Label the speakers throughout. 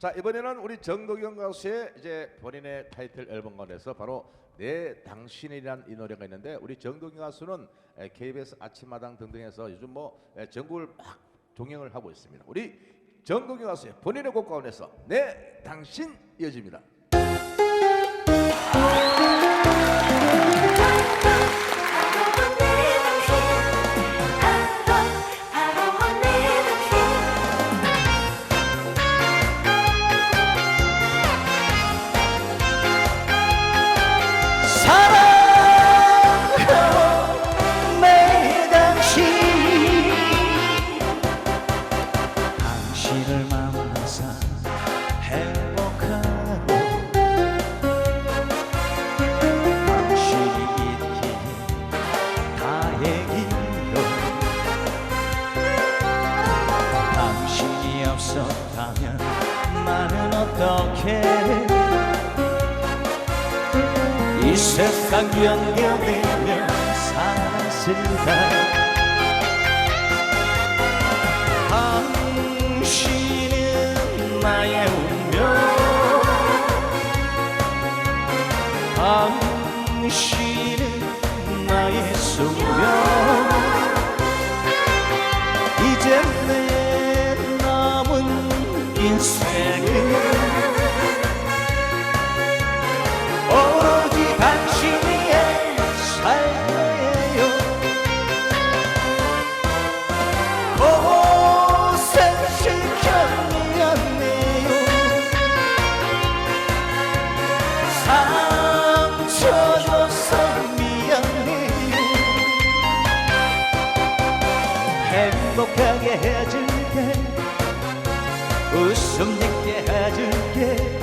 Speaker 1: 자 이번에는 우리 정도경 가수의 이제 본인의 타이틀 앨범 가운데서 바로 내 당신이란 이 노래가 있는데 우리 정도경 가수는 에, KBS 아침마당 등등에서 요즘 뭐 에, 전국을 막 동행을 하고 있습니다. 우리 정도경 가수의 본인의 곡 가운데서 내 당신 이어집니다.
Speaker 2: 없었다면 나는 어떻게 이 세상 견뎌내며 살았을까 당신은 나의 운명. 당신 행복하게 해줄게. 웃음 짓게 해줄게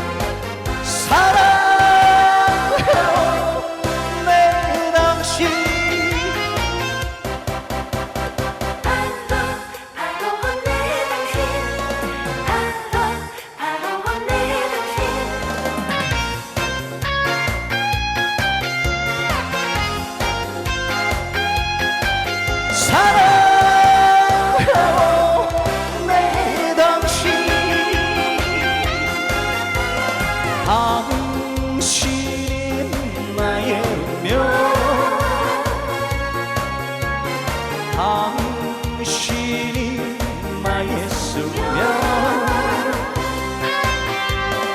Speaker 2: 숙명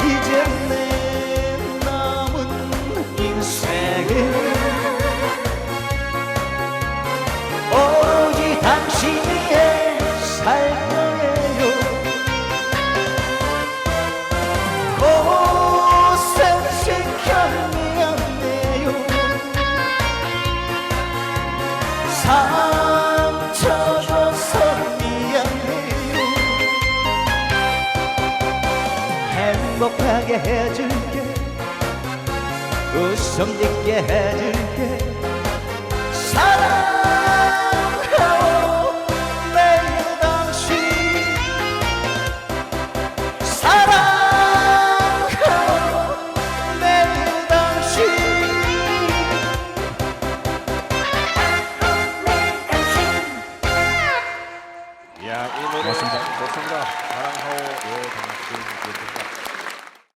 Speaker 2: 이제 내 남은 인생은 하게 해줄게 웃음 짓게 해줄게 사랑해요 매일 당신 사랑해요 매일 당신 야, 이 노래 고맙습니다. 좋습니다. 사랑하오 예, 당신 예쁩니다.